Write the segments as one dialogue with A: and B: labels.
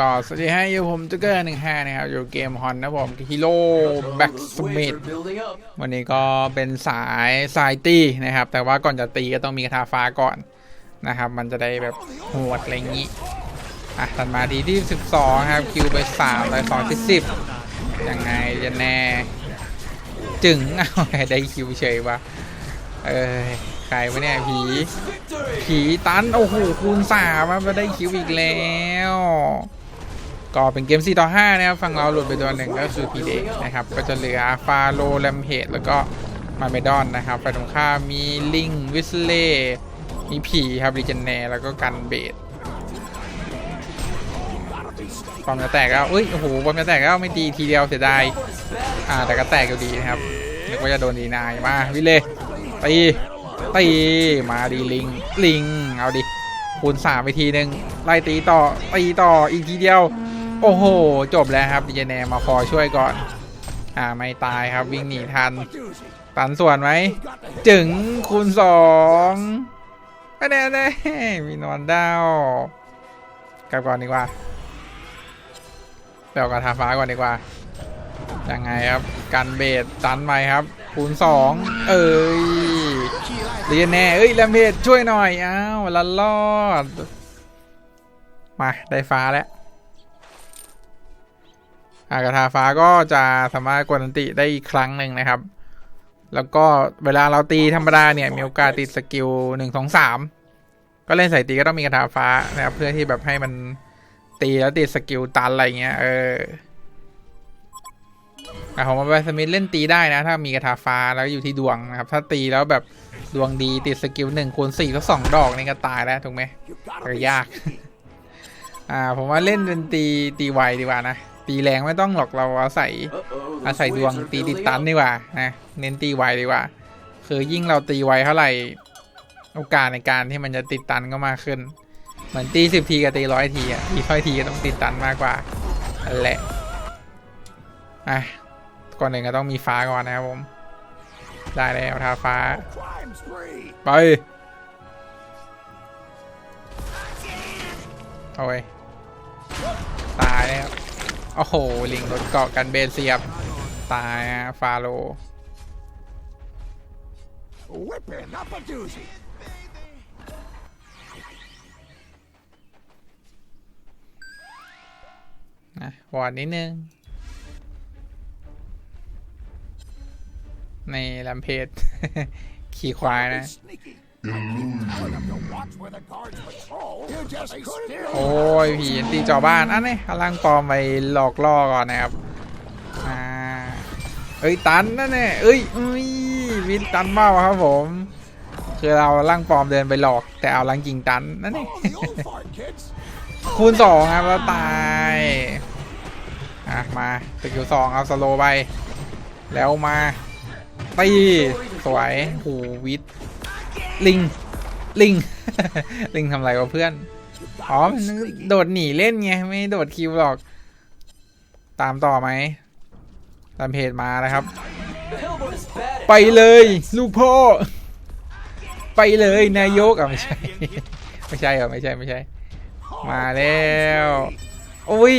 A: ก็สวัสดีให้อยู่ผมจุกเกอร์หนึ่งห้านะครับ อยู่เกมฮอนนะผมฮีโร่แบ็กสมิธวันนี้ก็เป็นสายสายตีนะครับ แต่ว่าก่อนจะตีก็ต้องมีกระทาฟ้าก่อนนะครับ มันจะได้แบบโหวดอะไรอย่างนี้ อะถัดมาทีที่ 12 ครับ คิวไป3ร้อยสองที่ 10 ยังไงจะแน่ จึงเอาได้คิวเฉยวะเอ้ยใครวะเนี่ยผีผีตัน โอ้โหคูณสามมาได้คิวอีกแล้ว ก็เป็นเกม 4 ต่อ 5 นะครับ ฝั่งเราหลุดไปตัวหนึ่งก็คือพีเดนะครับ ก็จะเหลือฟาโลแลมเฮดแล้วก็มาเมดอนนะครับฝ่ายตรงข้ามมีลิงวิสเล่มีผีครับริเจนแนแล้วก็กันเบดบอมจะแตกแล้วเอ้ย โอ้โหบอมจะแตกแล้วไม่ตีทีเดียวเสียดาย อ่า แต่ก็แตกอยู่ดีนะครับนึกว่าจะโดนดีนายมาวิเล่ตีตีมาดีลิง ลิง เอาดิคูณสามไปทีหนึ่งไล่ตีต่อตีต่ออีกทีเดียว โอ้โห จบแล้วครับดีเจแนมาคอช่วยก่อน อ่าไม่ตายครับวิ่งหนีทัน ตันส่วนไหม จึงคูณสองไม่แน่แน่มีนอนดาวกลับก่อนดีกว่าเดี๋ยวกระทาฟ้าก่อนดีกว่า ยังไงครับกันเบสตันไหมครับ คูณสองเอ้ยเรียแน่เอ้ยแลมเพจช่วยหน่อย อ้าวละลอด มา ได้ฟ้าแล้ว อากาธาฟ้าก็จะสามารถกดอันติได้อีกครั้งหนึ่งนะครับ แล้วก็เวลาเราตีธรรมดาเนี่ยมีโอกาสติดสกิลหนึ่งสองสามก็เล่นใส่ตีก็ต้องมีกระทาฟ้านะครับ เพื่อที่แบบให้มันตีแล้วติดสกิลตันอะไรเงี้ยเออแต่ของมาบสมิธเล่นตีได้นะ ถ้ามีกระทาฟ้าแล้วอยู่ที่ดวงนะครับ ถ้าตีแล้วแบบดวงดีติดสกิลหนึ่งคูณสี่แล้วสองดอกนี่ก็ตายแล้วถูกไหมเออยาก อ่า ผมว่าเล่นเป็นตีตีไวดีกว่านะ ตีแรงไม่ต้องหรอกเราอาศัย
B: Uh-oh,
A: อา
B: this
A: ศัยดวง
B: waves are
A: ตีติด
B: building
A: ตัน
B: up.
A: ดีกว่านะเน้นตีไวดีกว่า คือยิ่งเราตีไวเท่าไหร่โอกาสในการที่มันจะติดตันก็มากขึ้น เหมือนตีสิบทีกับตีร้อยทีอะตีร้อยทีก็ต้องติดตันมากกว่านั่นแหละอะก่อนหนึ่งก็ต้องมีฟ้าก่อนนะครับผม ได้แล้วทาฟ้า
C: Crime spree!
A: ไปโอ้ยตายแล้วโอ้โห ลิงรถเกาะกันเบนเสียบ ตายอะฟาโล
C: Whipping up a doozy!
A: นะวอร์ดนิดนึง ในลำเพจขี่ควายนะ โอ้ยผีตีจอบ้านอันนี้พลังปลอมไปหลอกล่อก่อนนะครับอ่าเอ้ยตันนั่นแน่เอ้ยอุ้ยวินตันมากครับผม คือเราล่างปลอมเดินไปหลอก แต่เอาล่างจริงตันนั่นเองคูณสองครับแล้วตายอะมาสกิลสองเอาสโลไปแล้วมาตีสวยหูวิท ลิง ลิง ลิงทำอะไรวะเพื่อน อ๋อ มันโดดหนีเล่นไง ไม่โดดคิวหรอก ตามต่อไหมตามเพจมานะครับ ไปเลย ลูกพ่อ ไปเลยนายกอะไม่ใช่ ไม่ใช่เหรอไม่ใช่ไม่ใช่ มาแล้ว อุ้ย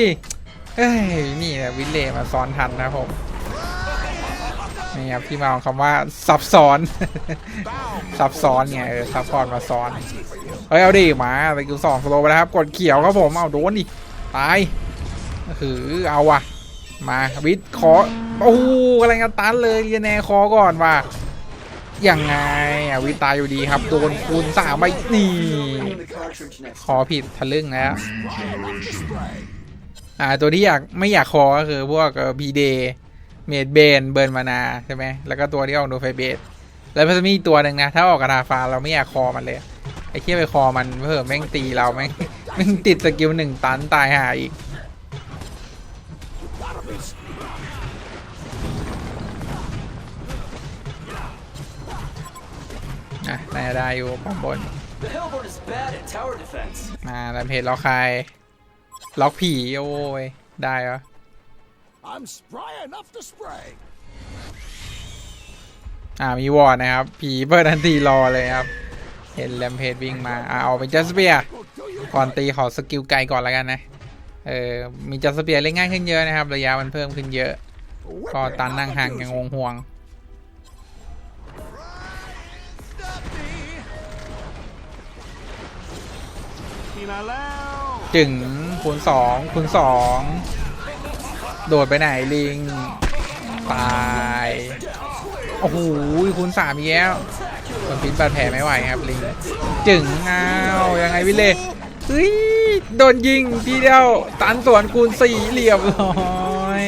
A: เอ้ย นี่แหละวิลเล่มาซ้อนทันนะผม นี่ครับที่มาของคำว่าซับซ้อน ซับซ้อนไงเออซับซ้อนมาซ้อนเฮ้ยเอาดิมาไปกิวสองสโลไปแล้วครับ กดเขียวครับผมเอาโดนดิตายคือเอาว่ะ มาวิทคอโอ้โหอะไรกันตันเลยเรียนแนคอก่อนว่ะยังไงอะวิตายอยู่ดีครับ โดนคูณสามไปนี่คอผิดทะลึ่งแล้วอ่าตัวที่อยากไม่อยากคอก็คือพวกพีเด เมดเบนเบิร์นมานาใช่ไหมแล้วก็ตัวที่ออกโดไฟเบสแล้วมันจะมีอีกตัวหนึ่งนะ ถ้าออกกระดาฟ้าเราไม่อยากคอมันเลย ไอ้เที่ยไปคอมันเพิ่มแม่งตีเราแม่งแม่งติดสกิลหนึ่งตันตายหาอีก
C: Gotta be sneaky!
A: อะน่าจะได้อยู่ป้อมบน
B: The Hellborn is bad at tower defense.
A: มาแล้วเพจล็อกใครล็อกผีโอ้ย ได้เหรอ
C: I'm spry enough to spray!
A: อ่ามีวอร์ดนะครับ ผีเปิดทันทีรอเลยครับ เห็นแลมเพจวิ่งมาอ่าเอาเป็นจัสเปียก่อนตีขอสกิลไกลก่อนแล้วกันนะ เออมีจัสเปียเล่นง่ายขึ้นเยอะนะครับ ระยะมันเพิ่มขึ้นเยอะ ก็ตันนั่งห่างอยังงงห่วง
C: นี่มาแล้ว
A: จึงคูณสองคูณสอง โดดไปไหนลิง ตาย โอ้โหคูณสามีแล้วคนพิษบาดแผลไม่ไหวครับลิง จึงอ้าวยังไงวิเล่เฮ้ยโดนยิงทีเดียวตันสวนคูณสี่เรียบร้อย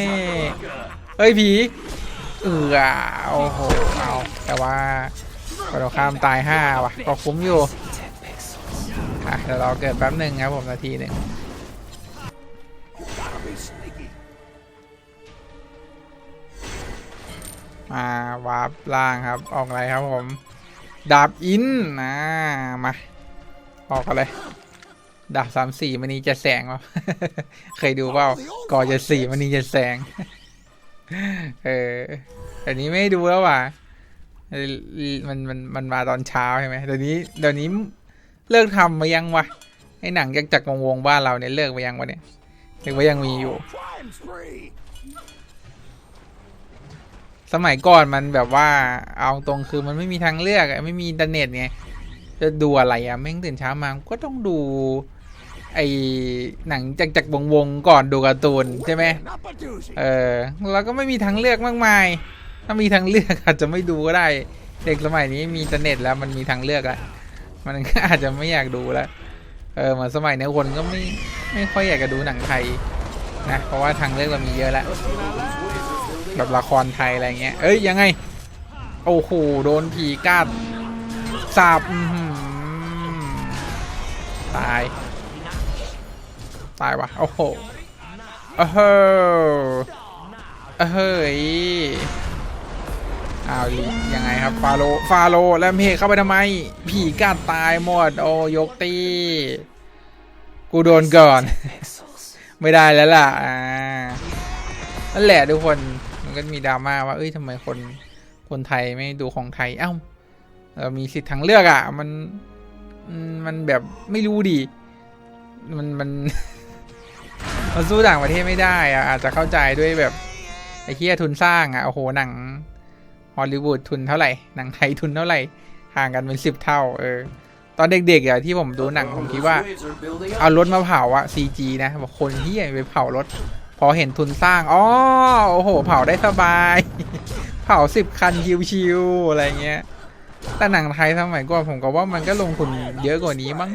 A: เฮ้ยผีเออโอ้โหเอาแต่ว่าเราข้ามตายห้าว่ะก็คุ้มอยู่อะเดี๋ยวเราเกิดแป๊บหนึ่งครับผมนาทีหนึ่ง มาวาร์ปล่างครับ ออกอะไรครับผม ดาบอินนะมา ออกอะไร ดาบสามสี่มันนี้จะแสงวะเคยดูเปล่าก่อจะสี่มันนี้จะแสง เออแต่นี้ไม่ดูแล้วว่ะมันมันมันมาตอนเช้าใช่ไหมเดี๋ยวนี้เดี๋ยวนี้เลิกทำมายังวะไอ้หนังจากจากวงวงบ้านเราเนี่ยเลิกไปยังวะเนี่ยหรือว่ายังมีอยู่ สมัยก่อนมันแบบว่าเอาตรงคือมันไม่มีทางเลือกไม่มีอินเทอร์เน็ตไงจะดูอะไรอะแม่งตื่นเช้ามาก็ต้องดู ไอหนังจากจากวงวงก่อนดูการ์ตูนใช่ไหมเออแล้วก็ไม่มีทางเลือกมากมาย ถ้ามีทางเลือกอาจจะไม่ดูก็ได้ เด็กสมัยนี้มีอินเทอร์เน็ตแล้วมันมีทางเลือกแล้วมันก็อาจจะไม่อยากดูแล้วเออเหมือนสมัยนี้คนก็ไม่ไม่ค่อยอยากจะดูหนังไทยนะเพราะว่าทางเลือกเรามีเยอะแล้ว แบบละครไทยอะไรเงี้ย เอ้ยยังไง โอ้โหโดนผีกัดสาบตาย ตายวะโอ้โหเออเฮ้อเฮ้ยอ้าวยังไงครับฟาโลฟาโลแล้วเพเข้าไปทำไม ผีกัดตายหมด โอ้ยกตีกูโดนก่อน ไม่ได้แล้วล่ะ อ่านั่นแหละทุกคน ก็มีดราม่าว่า เอ้ยทำไมคนคนไทยไม่ดูของไทย เอ้าเรามีสิทธิ์ทางเลือกอะ่ะ มันมันแบบไม่รู้ดิมันมันมันสู้ต่างประเทศไม่ได้อะอาจจะเข้าใจด้วยแบบไอ้เคียทุนสร้างอะ่ะโอ้โหหนังฮอลลีวูดทุนเท่าไหร่หนังไทยทุนเท่าไหร่ห่างกันเป็นสิบเท่า เออ ตอนเด็กๆอะที่ผมดูหนังผมคิดว่า เอารถมาเผาอะ CG นะบอกคนเที่ไปเผารถ พอเห็นทุนสร้างอ๋อโอ้โห เผาได้สบาย เผาสิบคันชิวๆอะไรเงี้ยแต่หนังไทยสมัยก่อนผมก็ว่ามันก็ลงทุนเยอะกว่านี้มั้ง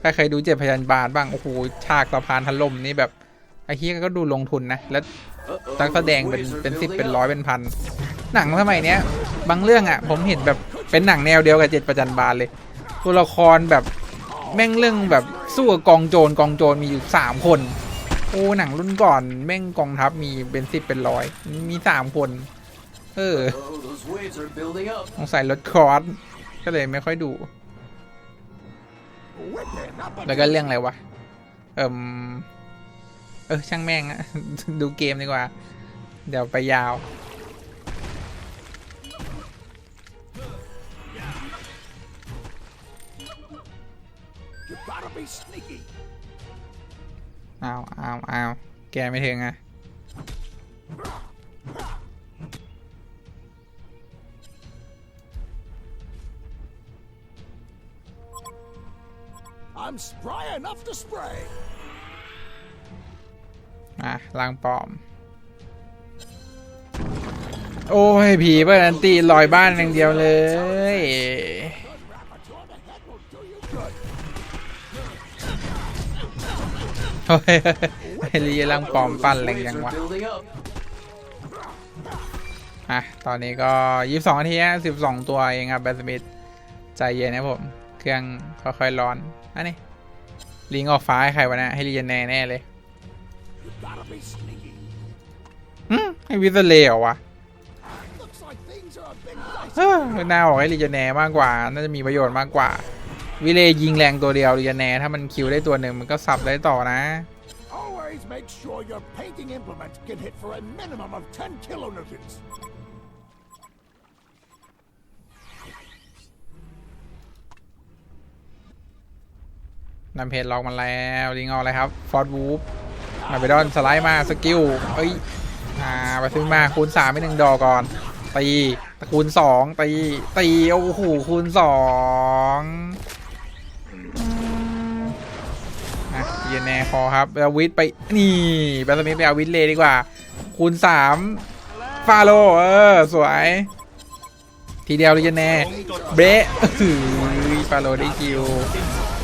A: ใครเคยดูเจ็ดพยันบาทบ้างโอ้โหฉากสะพานถล่มนี่แบบไอ้เฮียก็ดูลงทุนนะแล้ว
B: Uh-oh,
A: นักแสดงเป็นเป็นสิบเป็นร้อยเป็นพันหนังสมัยเนี้ย บางเรื่องอะ ผมเห็นแบบเป็นหนังแนวเดียวกับเจ็ดประจันบาลเลย ตัวละครแบบแม่งเรื่องแบบสู้กับกองโจรกองโจรมีอยู่สามคน โอ้หนังรุ่นก่อนแม่งกองทัพมีเป็นสิบเป็นร้อย มีสามคน เออสงสัยรถครอสก็เลยไม่ค่อยดู แล้วก็เรื่องอะไรวะ เอิมเออช่างแม่งอะดูเกมดีกว่า เดี๋ยวไปยาว
C: gotta be sneaky.
A: อ้าวอ้าวอ้าวแกไม่ถึงอะ
C: I'm spry enough to spray.
A: อะลางปลอม โอ้ย ผีเปิดอันตีลอยบ้านอย่างเดียวเลย เฮ้ยไอ้ลีลางปลอมปั้นแรงยังวะอะตอนนี้ก็ยี่สิบสองนาทีสิบสองตัวเองครับแบสมิธใจเย็นนะผม เครื่องค่อยๆร้อน อันนี้ ลิงออกฟ้าให้ใครวะนะให้ลีเจนแน่แน่เลย
C: You gotta be sneaky.
A: หึให้วิสเลเหรอวะเอ
C: dicey.
A: อน่าออกให้ลีเจนแน่มากกว่า น่าจะมีประโยชน์มากกว่า วิเลย์ยิงแรงตัวเดียวลีเจนแน่ถ้ามันคิวได้ตัวหนึ่งมันก็สับได้ต่อนะ
C: Always make sure your painting implement can hit for a minimum of 10 kilonewtons.
A: นำเพจลอกมาแล้วลิงเอาอะไรครับฟอร์ดวูฟมาไปดอนสไลด์มาสกิลเอ้ยอ่าไปซื้อมาคูณสามไปหนึ่งดอกก่อนตีคูณสองตีตีโอ้โหคูณสอง นแนคอครับเอาวิทย์ไปนี่แบสมิธไปเอาวิทย์เลยดีกว่า คูณสามฟาโลเออ สวย ทีเดียวเลยเนแนเบะอื้อฟาโลได้คิว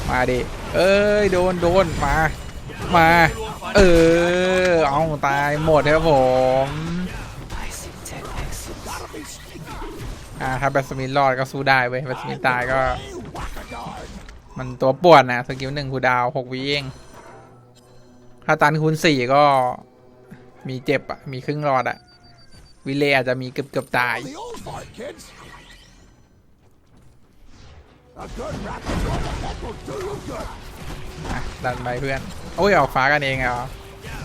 A: มาดิเอ้ย โดนโดนมา มา เออ เอาตายหมดครับผมอ่าถ้าแบสมิธรอดก็สู้ได้เว้ยแบสมิธตายก็ มันตัวปวนนะสกิลหนึ่งคูดาวหกวิเอง ถ้าตันคูณสี่ก็มีเจ็บอะมีครึ่งรอดอะวิเลยอาจจะมีเกือบเกือบตาย ดันไปเพื่อน โอ้ย ออกฟ้ากันเองเหรอ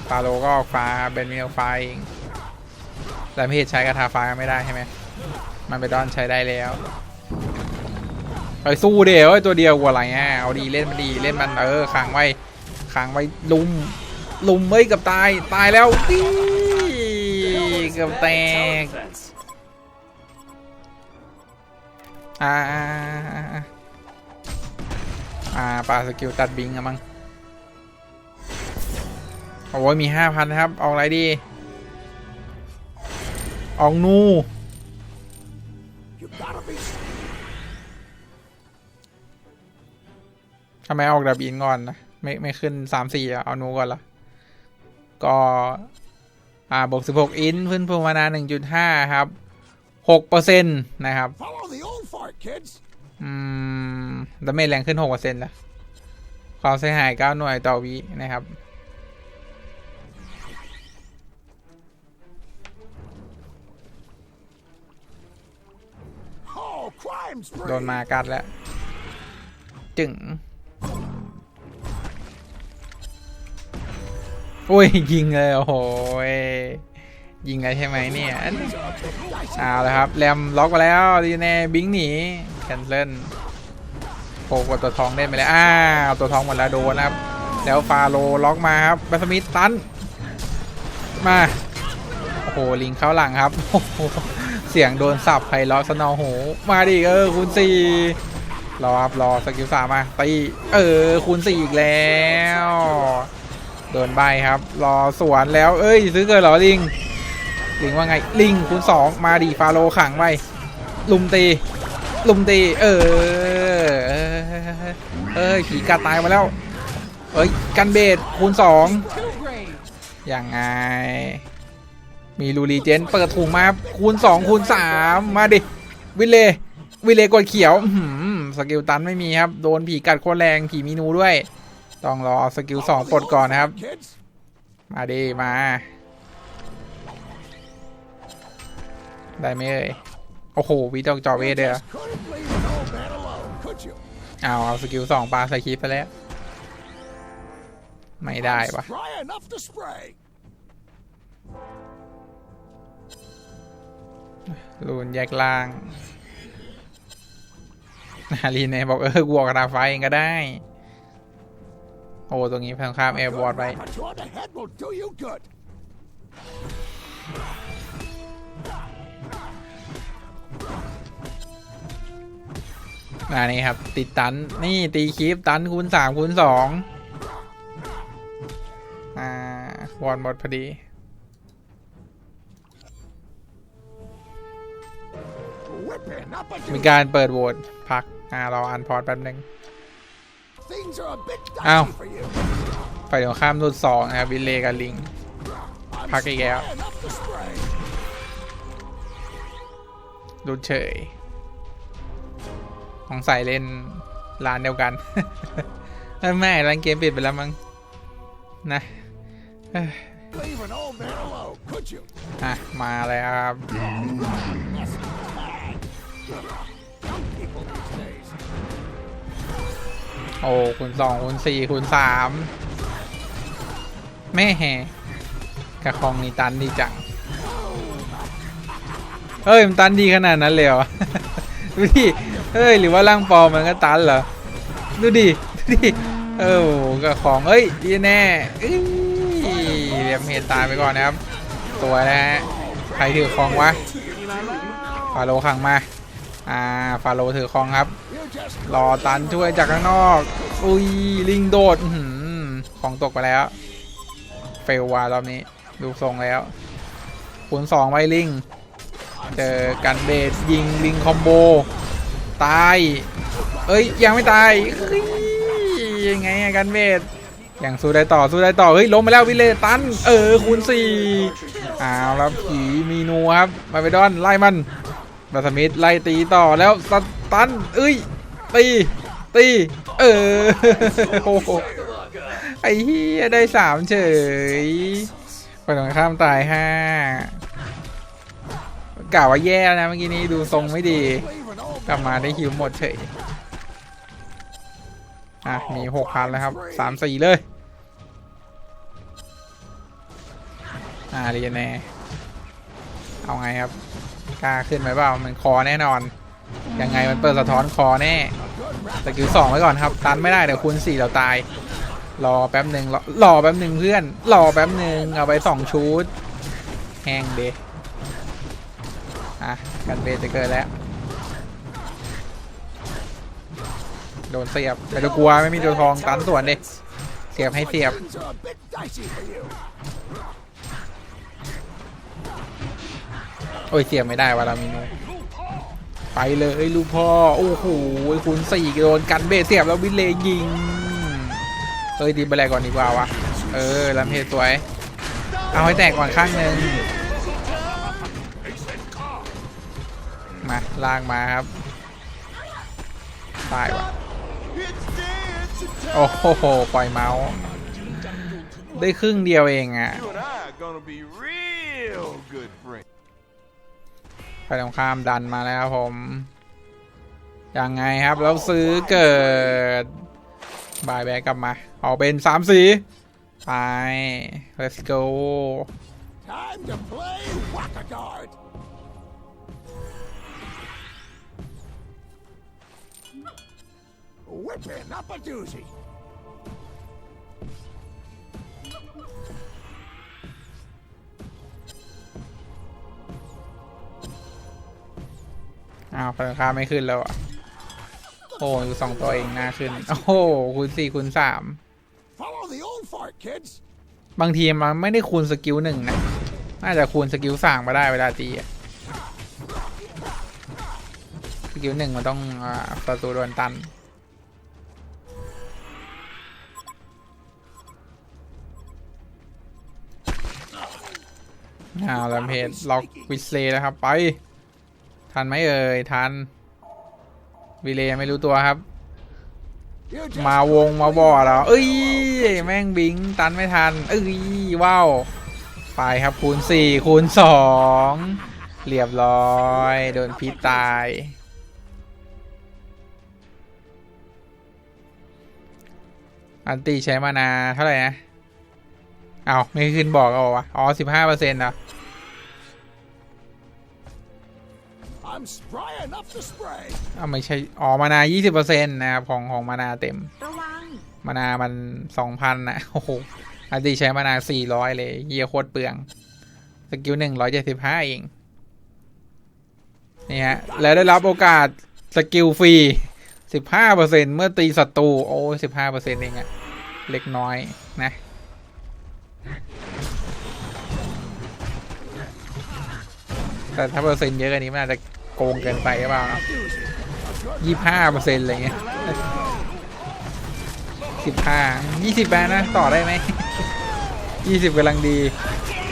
A: ฟาโลก็ออกฟ้าเบนมีออกฟ้าเอง แต่ไม่เห็นใช้กระทาฟ้าไม่ได้ใช่ไหม มันไปดอนใช้ได้แล้ว ไปสู้เดี๋ยวไอ้ตัวเดียวกว่าอะไรเงี้ยเอาดีเล่นมันดีเล่นมันเออขังไว้ขังไว้ลุม ลุมเอ้ยกับตายตายแล้วอี้เกือบแตกอ่าอ่าปลาสกิลตัดบิงอะมั้งโอ้ยมีห้าพันครับ ออกอะไรดี ออกนูทำไมออกดับอินก่อนนะ ไม่ไม่ขึ้นสามสี่เอานูก่อนละ ก็อ่าบวกสิบหกอินพื้นพมานาหนึ่งจุดห้าครับหกเปอร์เซ็นต์นะครับ
C: follow the old fart, kids.
A: อืมดาเมจแรงขึ้นหกเปอร์เซ็นต์ละความเสียหายเก้าหน่วยต่อวินะครับ
C: Oh, crime spree.
A: โดนมากัดแล้ว จึง โอ้ยยิงเลยโอ้โหยยิงเลยใช่ไหมเนี่ยเอาเลยครับแรมล็อกไปแล้วดีแน่บิงหนีแคนเซิลโผล่กตัวทองได้ไหมแล้วอ้าวตัวทองหมดแล้วโดนนะครับ แล้วฟาโลล็อกมาครับบัสมิธตันมาโอ้โหลิงเข้าหลังครับโอ้โหเสียงโดนสับไพเราะสนอหูมาดิเออคูณสี่รอครับรอสกิลสามมาตีเออคูณสี่อีกแล้ว โดนใบครับ รอสวนแล้ว เอ้ย ซื้อเกินเหรอลิง ลิงว่าไง ลิงคูณสองมาดิฟาโลขังไว้ลุมตี ลุมตี เออเออเอ้ยผีกัดตายมาแล้ว เอ้ย กันเบดคูณสองย่างไง มีลูรีเจนเปิดถุงมาครับคูณ2คูณ3มาดิ วิเล วิเลกดเขียวสกิลตันไม่มีครับ โดนผีกัดโคตรแรง ผีมีนูด้วย ต้องรอสกิล2ปลดก่อนนะครับ มาดิมา ได้ไหมเอ่ยโอ้โหวิจอกจอเวท
C: You
A: เลยเอ
C: just couldn't leave an old man alone, could you?
A: เอาเอาสกิล2ปลาใส่คลิปไปแล้ว ไม่ได้ปะ
C: Try enough to spray.
A: รูนแยกล่างนารีเนบอกเออกูออกระดาไฟเองก็ได้ โอ้ตรงนี้แพงข้ามแอร์บอร์ดไป
C: Rapid on the head will do you good.
A: อ่านี่ครับ ติดตัน นี่ตีคลิปตันคูณสามคูณสองอ่าวอนหมดพอดี
C: Whipping up
A: มี
C: a
A: การเปิดโหวตพักอ่ารออันพอร์ตแป๊บนึง
C: Things are a bit
A: Ow.
C: dicey for you.
A: ฝ่ายตรงข้ามรุ่นสองนะครับวิลเลกับลิง
C: I'm
A: Pack it out.
C: try enough to spray.
A: รุ่นเฉยของใส่เล่นร้านเดียวกันเอ้ยแม่ร้านเกมปิดไปแล้วมั้งนะเอ้ย
C: Leave an old man alone, could you?
A: อะมาเลยครับ โอ้คูณสองคูณสี่คูณสามแม่แห่กระคองนี่ตันดีจังเฮ้ยมันตันดีขนาดนั้นเลยเหรอดูดิเฮ้ยหรือว่าร่างปลอมมันก็ตันเหรอดูดิดูดิเออกระของเอ้ยดีแน่เอ้ยเอ็มเฮตายไปก่อนนะครับ ตัวนะฮะใครถือคองวะฟาโลขังมา อ่าฟาโลถือคองครับ รอตันช่วยจากข้างนอก อุ้ยลิงโดดอื้อหือของตกไปแล้วเฟลว่ะรอบนี้ดูทรงแล้วคูณสองไวลิง เจอกันเบสยิงลิงคอมโบ ตาย เอ้ย ยังไม่ตายยังไงกันเบสยังสู้ได้ต่อสู้ได้ต่อ เฮ้ยล้มไปแล้ววิเลตัน เออคูณสี่อ้าวแล้วผีมีนูครับ มาไปดอนไล่มัน บัสมิธไล่ตีต่อแล้วสตันเอ้ยตีตีเออโอ้โหไอ้เฮียได้สามเฉยไปตรงข้ามตายห้ากล่าวว่าแย่นะเมื่อกี้นี้ดูทรงไม่ดี กลับมาได้ฮิวหมดเฉยอะมีหกพันแล้วครับสามสี่เลยอ่าเรียนแน่เอาไงครับ กล้าขึ้นไหมเปล่ามันคอแน่นอน ยังไงมันเปิดสะท้อนคอแน่สกิลสองไว้ก่อนครับ ตันไม่ได้เดี๋ยวคูณสี่เราตาย รอแป๊บหนึ่งรอรอแป๊บหนึ่งเพื่อน รอแป๊บหนึ่งเอาไปสองชุดแห้งเดอะกันเบสจะเกิดแล้ว โดนเสียบแต่ตัวกลัวไม่มีตัวทองตันส่วนเด็เสียบให้เสียบ
C: things are a bit dicey for you.
A: โอ้ยเสียไม่ได้วะเรามีนูไปเลยลูกพ่อ โอ้โหคูณสี่โดนกันเบสเสียบแล้ววิเลยยิง เอ้ยดีไปแลก่อนดีกว่าวะ เออลำเพจสวย เอาให้แตกก่อนข้างหนึ่งมาลากมาครับตายวะโอ้โห ปล่อยเมาส์ได้ครึ่งเดียวเองอะ
D: You
A: ไปตรงข้ามดันมาแล้วผม ยังไงครับแล้วซื้อเกิดบายแบกกลับมา เอาเป็นสามสีไป let's go
C: Time to play whack-a-dart. Whipping up a doozy.
A: อ้าวพลังค่าไม่ขึ้นแล้วอะโอ้อยู่สองตัวเองหน้าขึ้น โอ้โหคูณสี่คูณสาม
C: Follow the old fart, kids.
A: บางทีมันไม่ได้คูณสกิลหนึ่งนะ น่าจะคูณสกิลสามมาได้เวลาตีอะสกิลหนึ่งมันต้องอ่าประตูโดนตัน อ้าวลำเพจล็อกวิสเลย์แล้วครับไป ทันไหมเอ่ย ทันวิเลย์ไม่รู้ตัวครับ
C: You just
A: มาวงมาบ่อแล้วเอ้ย แม่งบิงตันไม่ทัน เอ้ย ว้าว ไปครับคูณสี่คูณสองเรียบร้อย โดนพิษตาย อันตีใช้มานาเท่าไหร่นะ เอาวไม่ขึ้นบอกเอาวะ อ๋อสิบห้าเปอร์เซ็นต์อะ อ้าวไม่ใช่อ๋อมานายี่สิบเปอร์เซ็นต์นะครับของของมานาเต็ม
E: ระวัง
A: มานามันสองพันนะโอ้โหอันตีใช้มานาสี่ร้อยเลยเยียโคตรเปลือง สกิลหนึ่งร้อยเจ็ดสิบห้าเอง นี่ฮะ แล้วได้รับโอกาสสกิลฟรีสิบห้าเปอร์เซ็นเมื่อตีศัตรู โอ้สิบห้าเปอร์เซ็นเองอะเล็กน้อยนะแต่ถ้าเปอร์เซ็นต์เยอะกว่านี้มันอาจจะ โกงเกินไปหรือเปล่าเนอะยี่ห้าเปอร์เซ็นต์อะไรเงี้ยสิบห้ายี่สิบแปนะต่อได้ไหมยี่สิบกำลังดี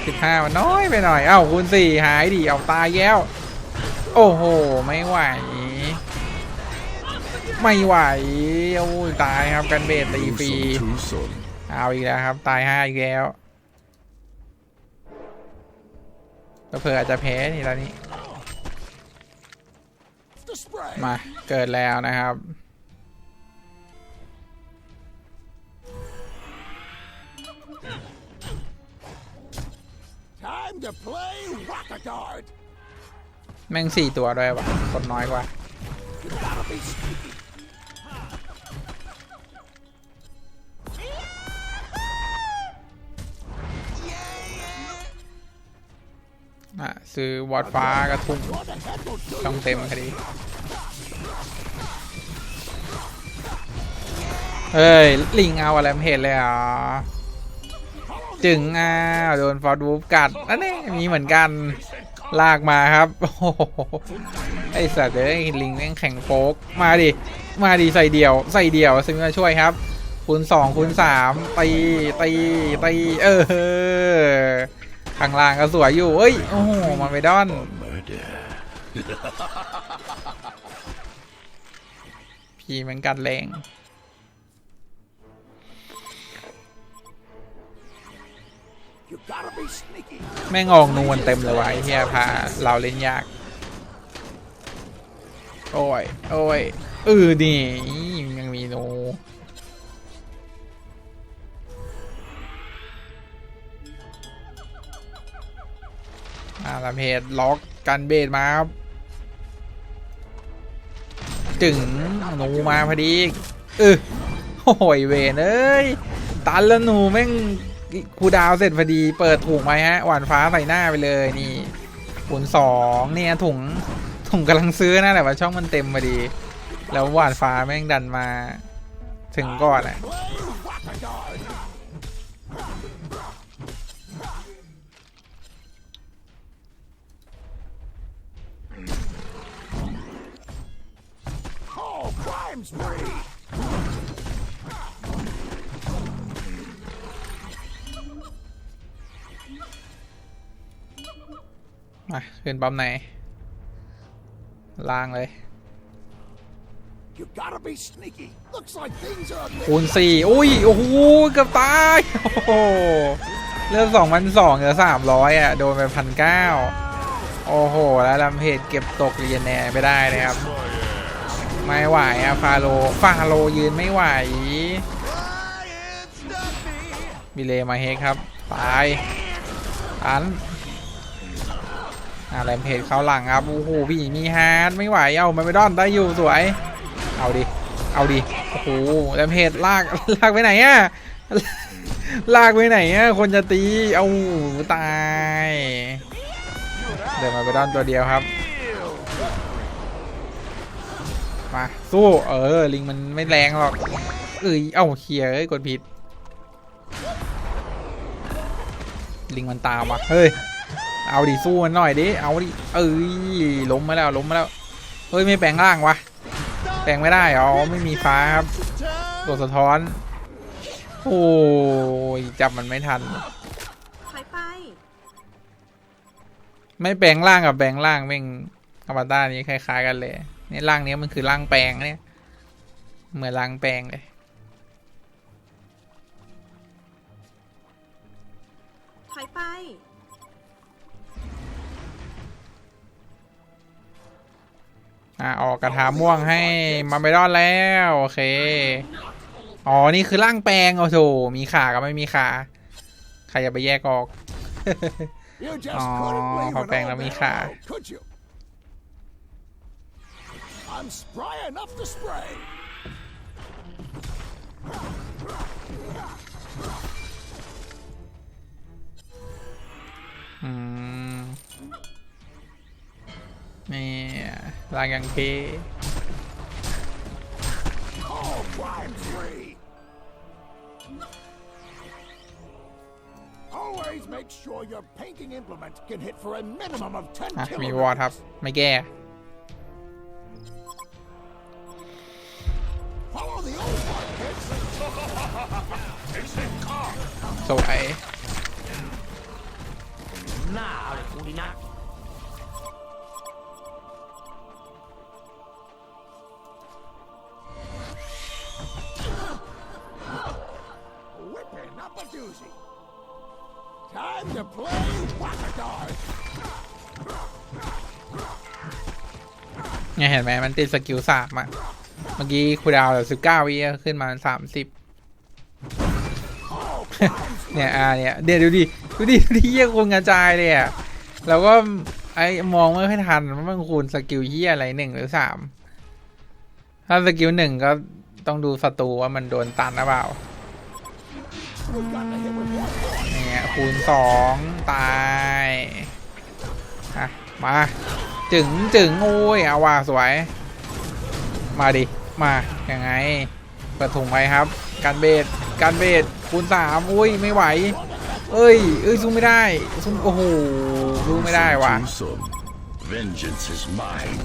A: สิบห้ามันน้อยไปหน่อย เอ้าคูณสี่หายดิเอาตายแย้ว โอ้โห ไม่ไหว ไม่ไหวโอ้ยตายครับกันเบสตีฟรีเอาอีกแล้วครับ ตายห้าอีกแล้วเผื่ออาจจะแพ้นี่ตอนนี้ มาเกิดแล้วนะครับ
C: Time to play whack-a-dart.
A: แม่งสี่ตัวด้วยวะคนน้อยกว่า ซื้อวอดฟ้ากระทุ่ม
C: What the heck will do
A: ต้องเต็มคดีเฮ้ย ลิงเอาอะไรมาเห็นเลยเหรอะจึงอะโดนฟอร์ดวูฟกัดอันนี้มีเหมือนกันลากมาครับโอ้โหไอสัตว์เอ้ยลิงแม่งแข็งโป๊กมาดิ มาดิใส่เดี่ยว ใส่เดี่ยวซึ่งมาช่วยครับคูณสองคูณสามตีตีตีเออ ข้างล่างก็สวยอยู่เอ้ย โอ้โหมันไม่ดอน พี่มันกัดแรงแม่งออกนวลเต็มเลยวะไอ้เฮียพาเราเล่นยาก โอ้ย โอ้ยเออนี่ยังมีโน อาลาเพจล็อกกันเบสมาครับจึงหนูมาพอดีเออโอ้ยเวนเอ้ยตันแล้วหนูแม่งครูดาวเสร็จพอดี เปิดถุงไว้ฮะ หวานฟ้าใส่หน้าไปเลยนี่คูณสองเนี่ยถุงถุงกำลังซื้อนะแต่ว่าช่องมันเต็มพอดี แล้วหวานฟ้าแม่งดันมา ถึงก่อนอะ
C: spree!
A: มาขึ้นปั๊มไหนล่างเลย
C: You gotta be sneaky. Looks like things are a bit
A: คูณสี่อุ้ย โอ้โห เกือบตาย โอ้โห เลือดสองพันสองเหลือสามร้อยอะ โดนไปพันเก้าโอ้โห แล้วลำเพจเก็บตกเรียนแน่ไม่ได้นะครับ ไม่ไหวอะฟาโลฟาโลยืนไม่ไหวมิเลมาเฮกครับตายอันอ่าแรมเพจเขาหลังครับโอ้โหพี่มีฮาร์ดไม่ไหวเอามาไม่ดอนได้อยู่สวย เอาดิเอาดิโอ้โหแรมเพจลากลากไปไหนอะลากไปไหนอะคนจะตีเอาตายเดินมาไปดอนตัวเดียวครับ มาสู้เออลิงมันไม่แรงหรอกเอ้ยเอ้าเคลียร์เอ้ยกดผิด ลิงมันตามว่ะเฮ้ยเอาดิสู้มันหน่อยดิเอาดิเอ้ยล้มมาแล้วล้มมาแล้วเฮ้ยไม่แปลงร่างวะแปลงไม่ได้อ๋อไม่มีฟ้าครับตัวสะท้อนโอ้ยจับมันไม่ทัน
E: ถอยไป
A: ไม่แปลงร่างกับแปลงร่างแม่งอวตารนี้คล้าย ๆ กันเลย นี่ร่างนี้มันคือร่างแปลงเนี่ย เหมือนร่างแปลงเลย
E: ถอยไป
A: อะออกกระถาม่วงให้มาไม่รอดแล้ว โอเค อ๋อ นี่คือร่างแปลงโอ้โหมีขากับไม่มีขาใครจะไปแยกออก
C: You just
A: Aw,
C: couldn't leave
A: how
C: it
A: bang
C: all
A: let me
C: there
A: try.
C: alone, could you? I'm spry enough to spray.
A: อืมนี่ร่างยังเท
C: Oh, crime spree! Always make sure your painting implement can hit for a minimum of 10
A: อ่ะ
C: kilograms.
A: มีวอร์ดครับ ไม่แก้
C: Follow the old one, kids.
A: สวย
C: Whipping up a doozy. Time to play whack-a-dog.
A: เนี่ยเห็นไหมมันติดสกิลสามอะ เมื่อกี้คูดาวแบบสิบเก้าวิขึ้นมาสามสิบเนี่ยอ่าเนี่ยเดี๋ยวดูดิดูดิดูดิเยี่ยคนกระจายเลยอะแล้วก็ไอ้มองไม่ค่อยทันว่ามันคูณสกิลเฮียอะไรหนึ่งหรือสามถ้าสกิลหนึ่งก็ต้องดูศัตรูว่ามันโดนตันหรือเปล่าเนี่ยคูณสองตายอะมา จึงจึงโอ้ยเอาว่าสวย มาดิ มายังไงเปิดถุงไว้ครับ การเบสการเบสคูณสามอุ้ยไม่ไหว เอ้ยเอ้ยสู้ไม่ได้สู้โอ้โหสู้ไม่ได้ว่ะ
F: Some vengeance is mine.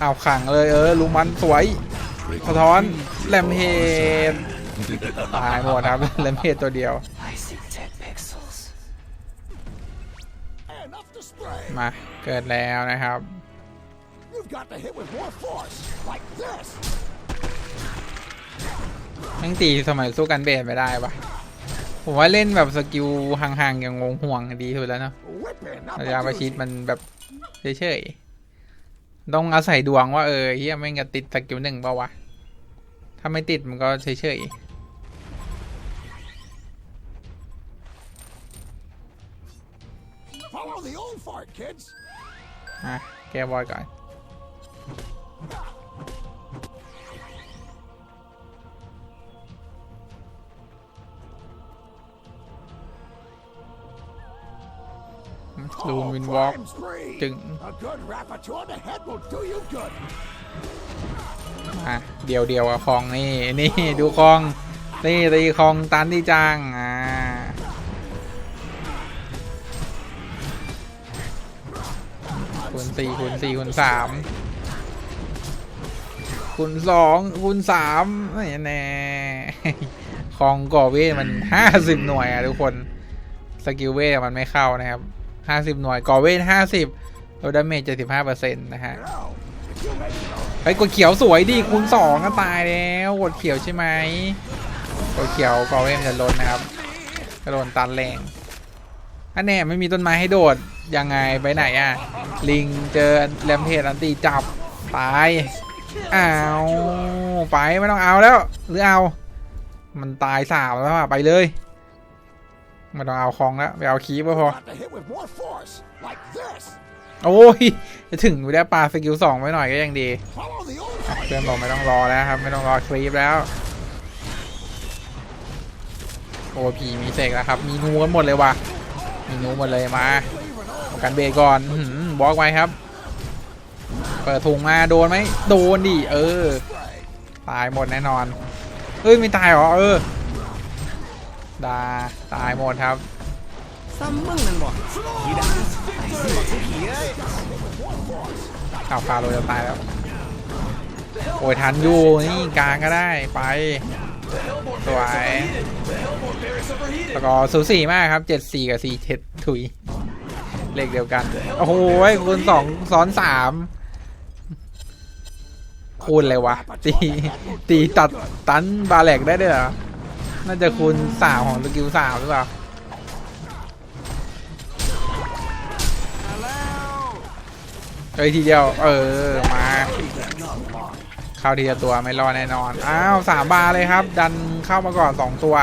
A: เอาขังเลยเออลุงมันสวย
F: Trick
A: สะท้อนแลมเพดตายหมดครับแลมเพดตัวเดียว
C: Enough to spray.
A: มาเกิดแล้วนะครับ
C: You've got to hit with more force, like this.
A: ทั้งตีสมัยสู้กันเบสไม่ได้ปะผมว่าเล่นแบบสกิลห่างๆอย่างงงห่วงดีสุดแล้วเนาะ
C: Whipping up
A: ระยะ
C: a
A: ประชิด
C: doozy.
A: มันแบบเฉยๆ ต้องอาศัยดวงว่าเออเฮียไม่งจะติดสกิลหนึ่งเปล่าวะ ถ้าไม่ติดมันก็เฉย
C: Follow the old fart, kids.
A: ๆอะแก้บอยก่อน ลูมวินวอล์ก
C: Prime spree.
A: Chừng-
C: A good rapper on the head will do you good.
A: อะเดียวเดียวกับคองนี่นี่ดูคองนี่ตีคองตันที่จังอ่าคูณสี่คูณสี่คูณสามคูณสองคูณสามนี่แน่คองก่อเวทมันห้าสิบหน่วยอะทุกคน สกิลเวทมันไม่เข้านะครับ ห้าสิบหน่วยก่อเวทห้าสิบลดดาเมจเจ็ดสิบห้าเปอร์เซ็นต์นะฮะไอ้กดเขียวสวยดิคูณสองก็ตายแล้วกดเขียวใช่ไหมกดเขียวกอเวมจะลดนะครับกระโดนตันแรงอันแน่ไม่มีต้นไม้ให้โดดยังไงไปไหนอะ ลิงเจอแรมเพจอันตีจับตายอ้าวไปไม่ต้องเอาแล้ว หรือเอา มันตายสามแล้วอะไปเลย ไม่ต้องเอาคองแล้วไปเอาคีบก็พอ
C: got to hit with more force, like this.
A: โอ้ยจะถึงไปได้ปลาสกิลสองไว้หน่อยก็ยังดี
C: Follow the old fart.
A: เพื่อนบอกไม่ต้องรอแล้วครับ ไม่ต้องรอคลิปแล้ว โอ้ผีมีเสกแล้วครับ มีนูกันหมดเลยว่ะ มีนูหมดเลยมาเอากันเบรกก่อนอื้อหือบล็อกไว้ครับ เปิดถุงมาโดนไหมโดนดิเออ ตายหมดแน่นอน เอ้ยไม่ตายเหรอเออ ดาตายหมดครับเอาพาโรจะตายแล้ว โอ้ยทันอยู่นี่กลางก็ได้ไปสวยแล้วก็สูสีมากครับเจ็ดสี่กับสี่เจ็ดถุยเลขเดียวกัน โอ้โหคูณสองซ้อนสามคูณเลยวะตีตีตัดตันบาแหลกได้ด้วยเหรอ น่าจะคูณสามของสกิลสามหรือเปล่าเฮ้ยทีเดียว เออ มาเข้าทีละตัวไม่รอแน่นอน อ้าวสามบาเลยครับ ดันเข้ามาก่อนสองตัว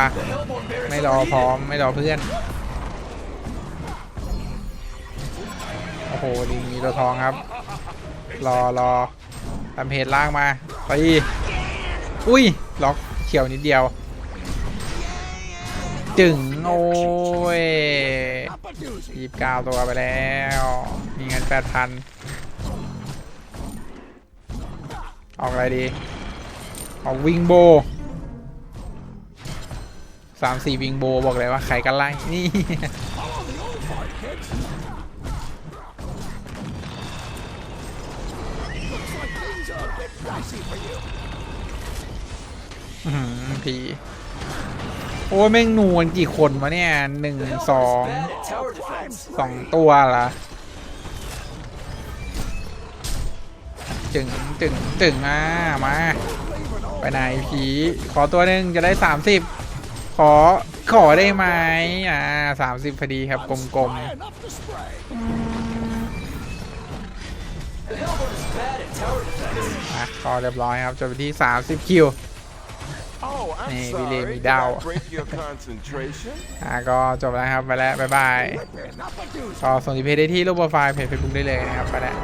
A: ไม่รอพร้อมไม่รอเพื่อน โอ้โหดีมีตัวทองครับ รอรอตามเพจล่างมาไปอุ้ย ล็อกเขียวนิดเดียว จึงโอ้ยยี่สิบเก้าตัวไปแล้ว มีเงินแปดพันออกอะไรดี ออกวิงโบสามสี่วิงโบบอกเลยว่าใครกันไล่นี่
C: Follow the old fart, kids. Looks like things are a bit dicey for you.
A: อื้อหือพี โอ้ยแม่งนวลกี่คนวะเนี่ยหนึ่งสองสองตัวเหรอจึงจึงจึงมามา ไปไหนผีขอตัวหนึ่งจะได้สามสิบขอขอได้ไหมอ่าสามสิบพอดีครับกลม
C: Enough to spray.
A: ๆอะก็เรียบร้อยครับจบไปที่สามสิบคิว
D: Oh, I'm
A: Hey,
D: sorry.
A: Billy, me
D: Did
A: down.
D: I break your concentration?
A: อะก็จบแล้วครับ ไปแล้ว บ๊ายบาย
C: Whipping up a doozy.
A: ก็ส่งดีเพจได้ที่รูปโปรไฟล์เพจเฟซบุ๊กได้เลยนะครับ ไปแล้ว